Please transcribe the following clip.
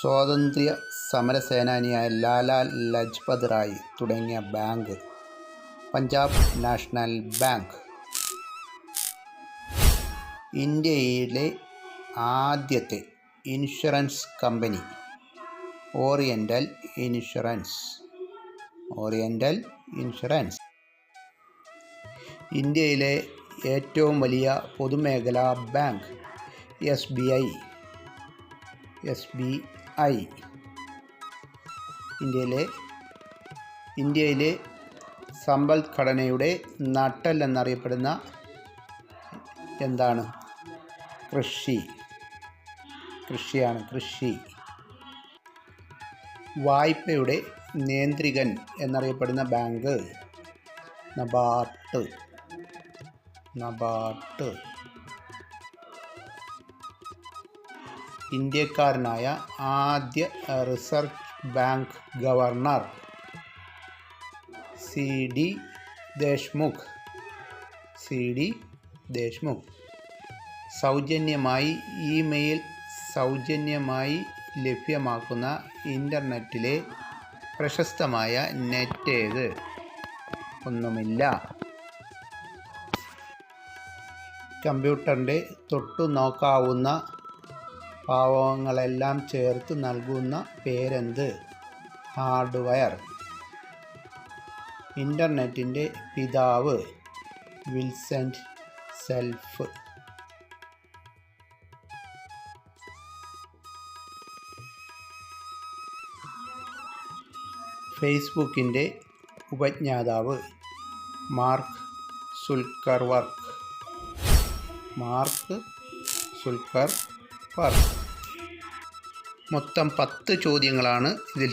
സ്വാതന്ത്ര്യ സമരസേനാനിയായ ലാലാ ലജ്പത് റായ് തുടങ്ങിയ bank Punjab national bank. ഇന്ത്യയിലെ ആദ്യത്തെ insurance company oriental insurance. Oriental insurance. ഇന്ത്യയിലെ ഏറ്റവും വലിയ പൊതുമേഖലാ bank S B I. S B I. ഇന്ത്യയിലെ ഇന്ത്യയിലെ സമ്പദ്ഘടനയുടെ നട്ടൽ എന്നറിയപ്പെടുന്ന എന്താണ്? കൃഷി. കൃഷിയാണ് കൃഷി. വായ്പയുടെ നിയന്ത്രികൻ എന്നറിയപ്പെടുന്ന ബാങ്ക് നബാർട്ട് നബാർട്ട് ഇന്ത്യക്കാരനായ ആദ്യ reserve bank governor C D Deshmukh. C D Deshmukh. സൗജന്യമായി ഇമെയിൽ സൗജന്യമായി ലഭ്യമാക്കുന്ന ഇന്റർനെറ്റിലെ പ്രശസ്തമായ നെറ്റ് ഏത് ഒന്നുമില്ല. കമ്പ്യൂട്ടറിന്റെ തൊട്ടു നോക്കാവുന്ന ഭാവങ്ങളെല്ലാം ചേർത്ത് നൽകുന്ന പേരെന്ത്? ഹാർഡ്വെയർ. ഇന്റർനെറ്റിന്റെ പിതാവ് വിൽസെന്റ് സെൽഫ്. ഫേസ്ബുക്കിന്റെ ഉപജ്ഞാതാവ് Mark Zuckerberg Mark Zuckerberg മൊത്തം പത്ത് ചോദ്യങ്ങളാണ് ഇതിൽ